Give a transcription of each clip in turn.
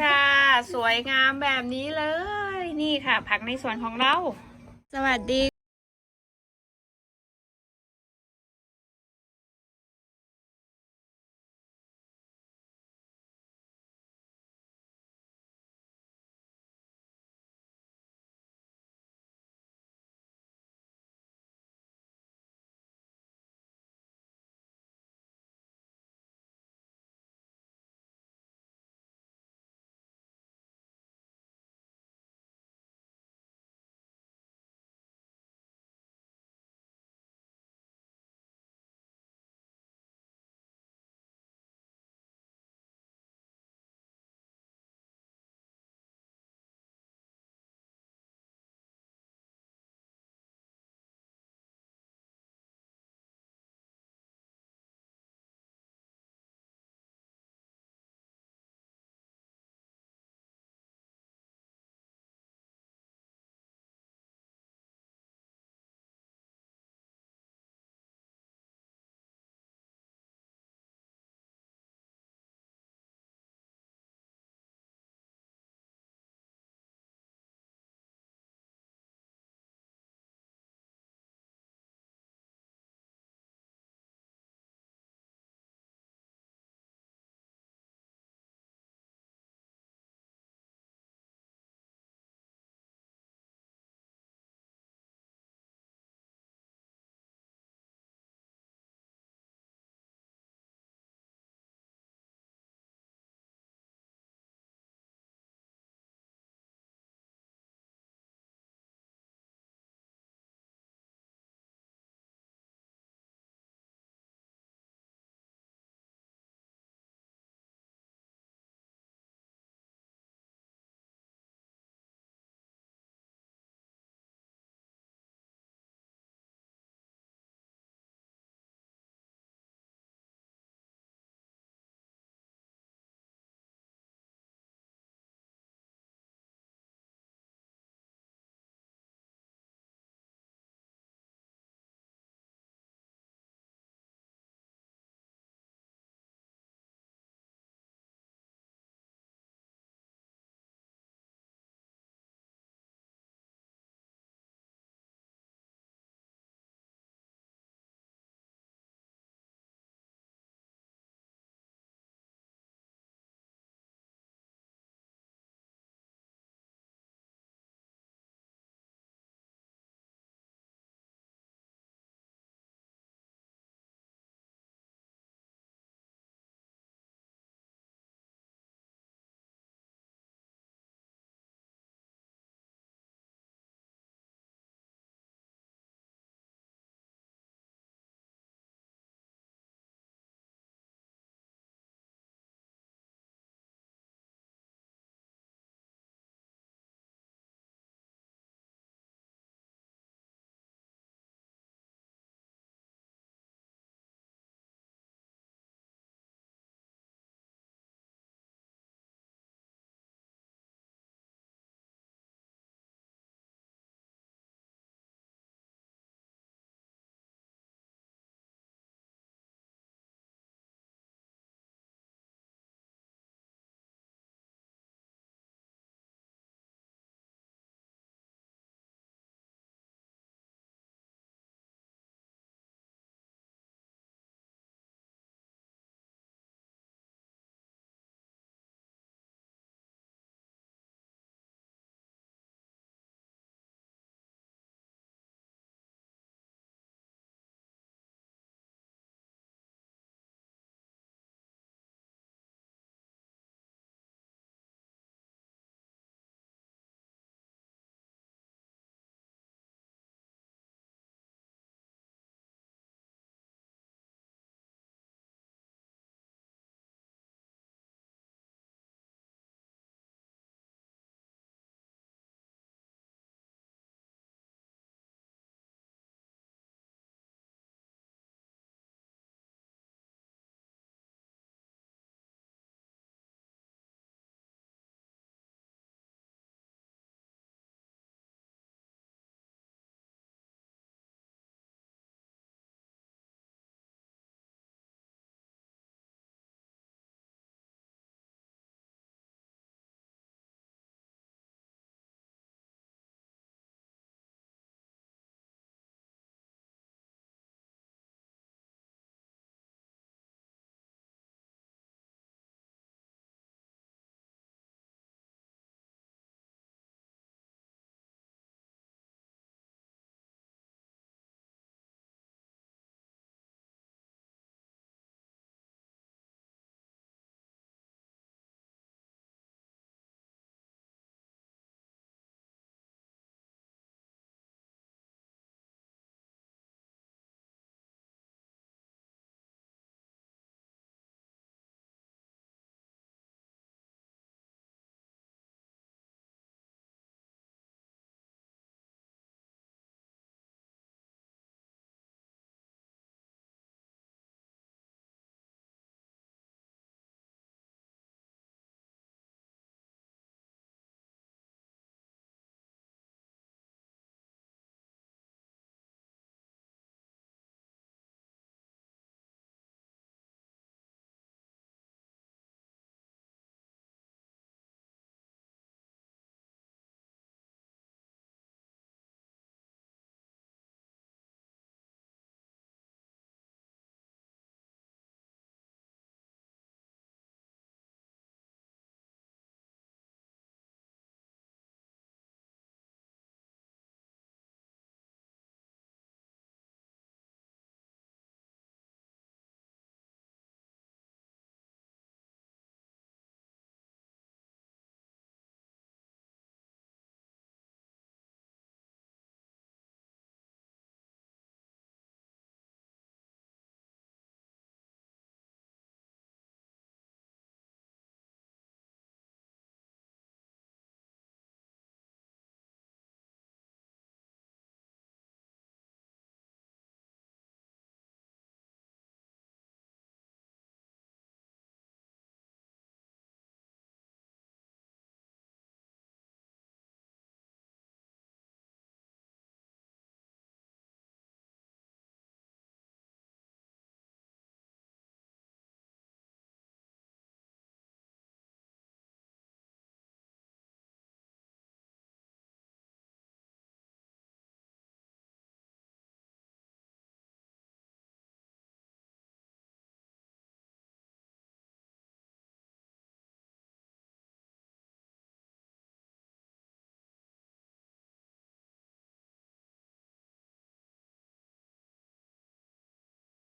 ค่ะ สวยงามแบบนี้เลย นี่ค่ะ ผักในสวนของเรา สวัสดี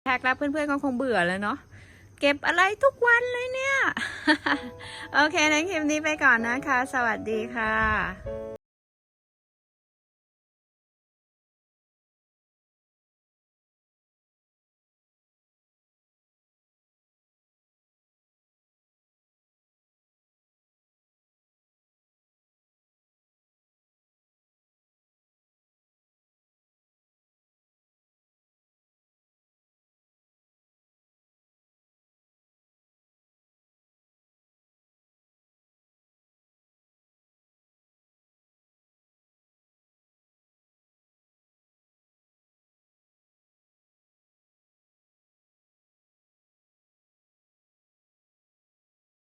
แท็กแล้วเพื่อนๆก็คงเบื่อแล้วเนาะเก็บอะไรทุกวันเลยเนี่ย โอเคในคลิปนี้ไปก่อนนะคะ สวัสดีค่ะ